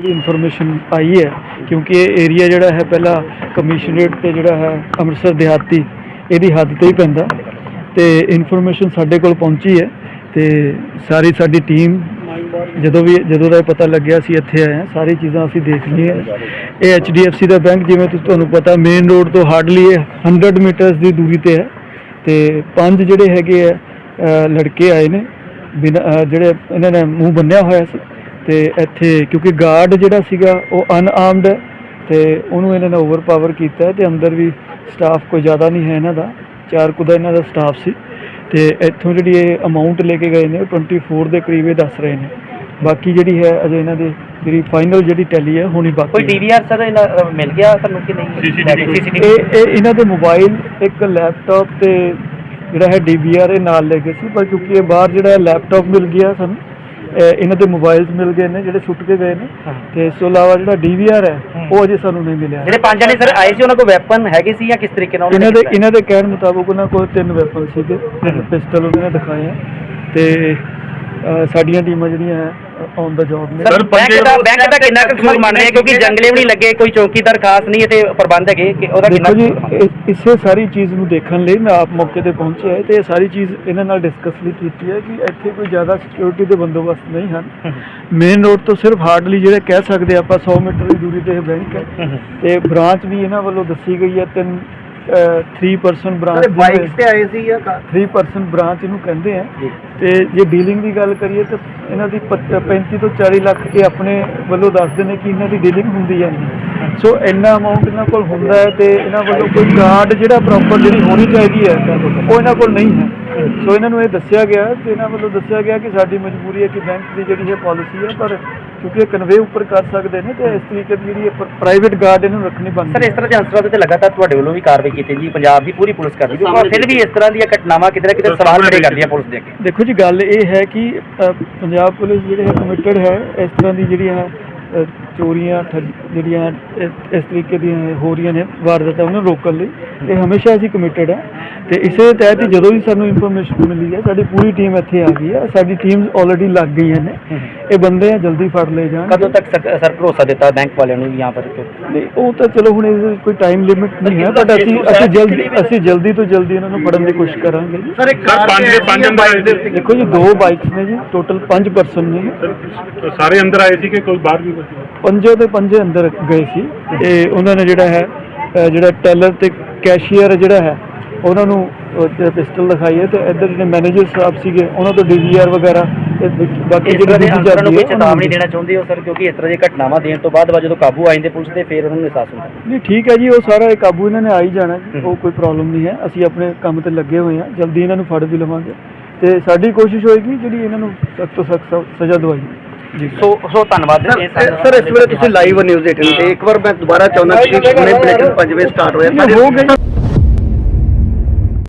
ਜਿਹੜੀ ਇਨਫੋਰਮੇਸ਼ਨ ਆਈ ਹੈ, ਕਿਉਂਕਿ ਇਹ ਏਰੀਆ ਜਿਹੜਾ ਹੈ ਪਹਿਲਾਂ ਕਮਿਸ਼ਨਰੇਟ ਤੇ ਜਿਹੜਾ ਹੈ ਅੰਮ੍ਰਿਤਸਰ ਦਿਹਾਤੀ, ਇਹਦੀ ਹੱਦ ਤੇ ਹੀ ਪੈਂਦਾ। ਤੇ ਇਨਫੋਰਮੇਸ਼ਨ ਸਾਡੇ ਕੋਲ ਪਹੁੰਚੀ ਹੈ ਤੇ ਸਾਰੀ ਸਾਡੀ ਟੀਮ ਜਦੋਂ ਵੀ, ਜਦੋਂ ਦਾ ਇਹ ਪਤਾ ਲੱਗਿਆ ਅਸੀਂ ਇੱਥੇ ਆਏ ਹਾਂ, ਸਾਰੀ ਚੀਜ਼ਾਂ ਅਸੀਂ ਦੇਖ ਲਈਆਂ। ਇਹ HDFC ਦਾ ਬੈਂਕ ਜਿਵੇਂ ਤੁਸੀਂ, ਤੁਹਾਨੂੰ ਪਤਾ ਮੇਨ ਰੋਡ ਤੋਂ ਹਾਰਡਲੀ ਇਹ 100 ਮੀਟਰਸ ਦੀ ਦੂਰੀ ਤੇ ਹੈ। ਤੇ ਪੰਜ ਜਿਹੜੇ ਹੈਗੇ ਆ ਲੜਕੇ ਆਏ ਨੇ, ਬਿਨਾਂ ਜਿਹੜੇ ਇਹਨਾਂ ਨੇ ਮੂੰਹ ਬੰਨਿਆ ਹੋਇਆ ਸੀ। ਤੇ ਇੱਥੇ ਕਿਉਂਕਿ ਗਾਰਡ ਜਿਹੜਾ ਸੀਗਾ ਉਹ ਅਨਆਰਮਡ ਹੈ ਤੇ ਉਹਨੂੰ ਇਹਨਾਂ ਨੇ ਓਵਰਪਾਵਰ ਕੀਤਾ ਹੈ ਤੇ ਅੰਦਰ ਵੀ ਸਟਾਫ ਕੋਈ ਜ਼ਿਆਦਾ ਨਹੀਂ ਹੈ ਇਹਨਾਂ ਦਾ ਚਾਰ ਕੁ ਦਾ ਇਹਨਾਂ ਦਾ ਸਟਾਫ ਸੀ ਤੇ ਇੱਥੋਂ ਜਿਹੜੀ ਇਹ ਅਮਾਉਂਟ ਲੈ ਕੇ ਗਏ ਨੇ ਉਹ 24 ਦੇ ਕਰੀਬ ਇਹ ਦੱਸ ਰਹੇ ਨੇ। ਬਾਕੀ ਜਿਹੜੀ ਹੈ ਅਜੇ ਇਹਨਾਂ ਦੇ ਜਿਹੜੀ ਫਾਈਨਲ ਜਿਹੜੀ ਟੈਲੀ ਹੈ ਹੋਣੀ ਬਾਕੀ ਕੋਈ। ਡੀਵੀਆਰ ਸਰ ਇਹਨਾਂ ਮਿਲ ਗਿਆ ਤੁਹਾਨੂੰ ਕਿ ਨਹੀਂ? ਇਹ ਇਹ ਇਹਨਾਂ ਦੇ ਮੋਬਾਈਲ ਇੱਕ ਲੈਪਟਾਪ ਤੇ ਜਿਹੜਾ ਹੈ ਡੀਵੀਆਰ ਇਹ ਨਾਲ ਲੈ ਗਏ ਸੀ ਪਰ ਕਿਉਂਕਿ ਇਹ ਬਾਹਰ ਜਿਹੜਾ ਲੈਪਟਾਪ ਮਿਲ ਗਿਆ ਸਾਨੂੰ ਇਹਨਾਂ ਦੇ ਮੋਬਾਈਲਸ ਮਿਲ ਗਏ ਨੇ ਜਿਹੜੇ ਸੁੱਟ ਕੇ ਗਏ ਨੇ। ਹਾਂ। ਤੇ ਇਸ ਤੋਂ ਇਲਾਵਾ ਜਿਹੜਾ ਡੀਵੀਆਰ ਹੈ ਉਹ ਅਜੇ ਸਾਨੂੰ ਨਹੀਂ ਮਿਲਿਆ। ਜਿਹੜੇ ਪੰਜ ਜਣੇ ਸਰ ਆਏ ਸੀ ਉਹਨਾਂ ਕੋਲ ਵੈਪਨ ਹੈਗੇ ਸੀ ਜਾਂ ਕਿਸ ਤਰੀਕੇ ਨਾਲ ਇਹਨਾਂ ਦੇ? ਇਹਨਾਂ ਦੇ ਕਹਿਣ ਮੁਤਾਬਕ ਉਹਨਾਂ ਕੋਲ ਤਿੰਨ ਵੈਪਨ ਸੀਗੇ ਪਿਸਟਲ ਉਹਨਾਂ ਨੇ ਦਿਖਾਏ ਆ। ਤੇ ਸਾਡੀਆਂ ਟੀਮਾਂ ਜਿਹੜੀਆਂ ਔਨ ਦਾ ਜੌਬ ਨੇ ਸਰ ਬੈਂਕ ਦਾ ਬੈਂਕ ਦਾ ਕਿੰਨਾ ਕੁ ਕਸੂਰ ਮੰਨ ਰਹੇ ਆ? ਕਿਉਂਕਿ ਜੰਗਲੇ ਵੀ ਨਹੀਂ ਲੱਗੇ ਕੋਈ ਚੌਕੀਦਾਰ ਖਾਸ ਨਹੀਂ ਤੇ ਪ੍ਰਬੰਧ ਹੈਗੇ ਕਿ ਉਹਦਾ ਕਿੰਨਾ ਦੇਖੋ ਜੀ ਇਸੇ ਸਾਰੀ ਚੀਜ਼ ਨੂੰ ਦੇਖਣ ਲਈ ਮੈਂ ਆਪ ਮੌਕੇ ਤੇ ਪਹੁੰਚਿਆ ਹੈ ਤੇ ਇਹ ਸਾਰੀ ਚੀਜ਼ ਇਹਨਾਂ ਨਾਲ ਡਿਸਕਸ ਵੀ ਕੀਤੀ ਹੈ ਕਿ ਇੱਥੇ ਕੋਈ ਜ਼ਿਆਦਾ ਸਿਕਿਉਰਿਟੀ ਦੇ ਬੰਦੋਬਸਤ ਨਹੀਂ ਹਨ। ਮੇਨ ਰੋਡ ਤੋਂ ਸਿਰਫ ਹਾਰਡਲੀ ਜਿਹੜੇ ਕਹਿ ਸਕਦੇ ਆਪਾਂ 100 ਮੀਟਰ ਦੀ ਦੂਰੀ ਤੇ ਇਹ ਬੈਂਕ ਹੈ। ਤੇ ਬ੍ਰਾਂਚ ਵੀ ਇਹਨਾਂ ਵੱਲੋਂ ਦੱਸੀ ਗਈ ਹੈ ਤਿੰਨ 3% ਬ੍ਰਾਂਚ ਬਾਈਕਸ ਤੇ ਆਏ ਸੀ ਜਾਂ ਕਾਰ? 3% ਬ੍ਰਾਂਚ ਇਹਨੂੰ ਕਹਿੰਦੇ ਆ। ਤੇ ਜੇ ਡੀਲਿੰਗ ਦੀ ਗੱਲ ਕਰੀਏ ਤਾਂ ਇਹਨਾਂ ਦੀ ਪੱਚ- 35 ਤੋਂ 40 ਲੱਖ ਇਹ ਆਪਣੇ ਵੱਲੋਂ ਦੱਸਦੇ ਨੇ ਕਿ ਇਹਨਾਂ ਦੀ ਡੀਲਿੰਗ ਹੁੰਦੀ ਹੈ। ਸੋ ਇੰਨਾ ਅਮਾਉਂਟ ਇਹਨਾਂ ਕੋਲ ਹੁੰਦਾ ਹੈ ਤੇ ਇਹਨਾਂ ਵੱਲੋਂ ਕੋਈ ਕਾਰਡ ਜਿਹੜਾ ਪ੍ਰੋਪਰ ਜਿਹੜੀ ਹੋਣੀ ਚਾਹੀਦੀ ਹੈ ਉਹ ਇਹਨਾਂ ਕੋਲ ਨਹੀਂ ਹੈ। ਸੋ ਇਹਨਾਂ ਨੂੰ ਇਹ ਦੱਸਿਆ ਗਿਆ ਤੇ ਇਹਨਾਂ ਵੱਲੋਂ ਦੱਸਿਆ ਗਿਆ ਕਿ ਸਾਡੀ ਮਜਬੂਰੀ ਹੈ ਕਿ ਬੈਂਕ ਦੀ ਜਿਹੜੀ ਇਹ ਪਾਲਿਸੀ ਹੈ ਪਰ ਕਿਉਂਕਿ ਇਹ ਕਨਵੇ ਉੱਪਰ ਕਰ ਸਕਦੇ ਨੇ ਤੇ ਇਸ ਤਰੀਕੇ ਦੀ ਜਿਹੜੀ ਪ੍ਰਾਈਵੇਟ ਗਾਰਡ ਇਹਨੂੰ ਰੱਖਣੀ ਸਰ ਬਣਦੀ ਇਸ ਤਰ੍ਹਾਂ ਦੇ ਅਨਸਰਾਂ ਦੇ ਤੇ ਲਗਾਤਾਰ ਤੁਹਾਡੇ ਵੱਲੋਂ ਵੀ ਕਾਰਵਾਈ ਕੀਤੀ ਜੀ ਪੰਜਾਬ ਦੀ ਪੂਰੀ ਪੁਲਿਸ ਕਰਦੀ ਹੈ। ਪਰ ਫਿਰ ਵੀ ਇਸ ਤਰ੍ਹਾਂ ਦੀਆਂ ਘਟਨਾਵਾਂ ਕਿਤੇ ਨਾ ਕਿਤੇ ਸਵਾਲ ਖੜੇ ਕਰਦੀਆਂ ਪੁਲਿਸ ਦੇ ਅੱਗੇ। ਦੇਖੋ ਜੀ ਗੱਲ ਇਹ ਹੈ ਕਿ ਪੰਜਾਬ ਪੁਲਿਸ ਜਿਹੜੀ ਹੈ ਕਮਿਟਡ ਹੈ ਇਸ ਤਰ੍ਹਾਂ ਦੀ ਜਿਹੜੀਆਂ ਅ, ਚੋਰੀਆਂ ਠੱਗ- ਜਿਹੜੀਆਂ ਇਸ ਇਸ ਤਰੀਕੇ ਦੀਆਂ ਹੋ ਰਹੀਆਂ ਨੇ ਵਾਰਦਾਤਾਂ ਉਹਨਾਂ ਰੋਕਣ ਲਈ ਤੇ ਹਮੇਸ਼ਾ ਅਸੀਂ ਕਮਿਟਡ ਹੈ ਤੇ ਇਸੇ ਤਹਿਤ ਹੀ ਜਦੋਂ ਵੀ ਸਾਨੂੰ ਇਨਫੋਰਮੇਸ਼ਨ ਮਿਲੀ ਹੈ ਸਾਡੀ ਪੂਰੀ ਟੀਮ ਇੱਥੇ ਆ ਗਈ ਹੈ ਸਾਡੀ ਟੀਮਸ ਆਲਰੇਡੀ ਲੱਗ ਗਈਆਂ ਨੇ। ਇਹ ਬੰਦੇ ਆ ਜਲਦੀ ਫੜ ਲਏ ਜਾਣ। ਕਦੋਂ ਤੱਕ ਸਰ ਸਰ ਭਰੋਸਾ ਦਿੱਤਾ ਬੈਂਕ ਵਾਲਿਆਂ ਨੂੰ ਯਹਾਂ ਪਰ ਕਿ ਨਹੀਂ ਉਹ ਤਾਂ ਚਲੋ ਹੁਣ ਇਹਦੇ ਕੋਈ ਟਾਈਮ ਲਿਮਿਟ ਨਹੀਂ ਹੈ ਬਟ ਅਸੀਂ ਅਸੀਂ ਜਲਦੀ ਅਸੀਂ ਜਲਦੀ ਤੋਂ ਜਲਦੀ ਇਹਨਾਂ ਨੂੰ ਫੜਨ ਦੀ ਕੋਸ਼ਿਸ਼ ਕਰਾਂਗੇ ਜੀ। ਸਰ ਇੱਕ ਕਾਰ ਪੰਜ ਦੇ ਪੰਜ ਆਏ ਅੰਦਰ ਉੱਤੇ? ਦੇਖੋ ਜੀ ਦੋ ਬਾਈਕਸ ਨੇ ਜੀ ਟੋਟਲ 5 ਪਰਸਨ ਨੇ ਸਰ, ਅੰਦਰ ਆਏ ਸੀ ਕਿ ਕੋਈ ਬਾਹਰ ਵੀ ਪੰਜੋ ਦੇ ਪੰਜੇ ਅੰਦਰ ਗਏ ਸੀ। ਤੇ ਉਹਨਾਂ ਨੇ ਜਿਹੜਾ ਹੈ ਜਿਹੜਾ ਟੈਲਰ ਤੇ ਕੈਸ਼ੀਅਰ ਜਿਹੜਾ ਹੈ ਉਹਨਾਂ ਨੂੰ ਪਿਸਟਲ ਦਿਖਾਈ ਹੈ ਤੇ ਇੱਧਰ ਜਿਹੜੇ ਮੈਨੇਜਰ ਸਾਹਿਬ ਸੀਗੇ ਉਹਨਾਂ ਤੋਂ ਡੀਵੀਆਰ ਵਗੈਰਾ ਤੇ ਬਾਕੀ ਇਸ ਤਰ੍ਹਾਂ ਦੇ ਨੂੰ ਚਾਬੀ ਕੋਈ ਚੇਤਾਵਨੀ ਦੇਣਾ ਚਾਹੁੰਦੇ ਹੋ ਸਰ? ਕਿਉਂਕਿ ਇਸ ਤਰ੍ਹਾਂ ਦੀਆਂ ਘਟਨਾਵਾਂ ਦੇਣ ਤੋਂ ਬਾਅਦ ਵਾ ਜਦੋਂ ਕਾਬੂ ਆ ਜਾਂਦੇ ਪੁਲਿਸ ਦੇ ਫਿਰ ਉਹਨਾਂ ਨੂੰ ਅਹਿਸਾਸ ਹੁੰਦਾ। ਨਹੀਂ ਠੀਕ ਹੈ ਜੀ ਉਹ ਸਾਰਾ ਇਹ ਕਾਬੂ ਇਹਨਾਂ ਨੇ ਆ ਹੀ ਜਾਣਾ ਜੀ, ਉਹ ਕੋਈ ਪ੍ਰੋਬਲਮ ਨਹੀਂ ਹੈ। ਅਸੀਂ ਆਪਣੇ ਕੰਮ ਤੇ ਲੱਗੇ ਹੋਏ ਹਾਂ ਜਲਦੀ ਇਹਨਾਂ ਨੂੰ ਫੜ ਵੀ ਲਵਾਂਗੇ। ਤੇ ਸਾਡੀ ਕੋਸ਼ਿਸ਼ ਹੋਏਗੀ ਜਿਹੜੀ ਇਹਨਾਂ ਨੂੰ ਸਖਤ ਤੋਂ ਸਖਤ ਸਜ਼ਾ ਦਵਾਈ ਜੀ। ਸੋ ਸੋ ਧੰਨਵਾਦ ਸਰ ਇਸ ਵੇਲੇ ਤੁਸੀਂ ਲਾਈਵ ਨਿਊਜ਼ 18 ਤੇ ਇੱਕ ਵਾਰ ਮੈਂ ਦੁਬਾਰਾ ਚਾਹੁੰਦਾ ਕਿ ਹੁਣੇ ਬਲੇਟਨ 5 ਵਜੇ ਸਟਾਰਟ ਹੋਇਆ। ਹੋ ਗਏ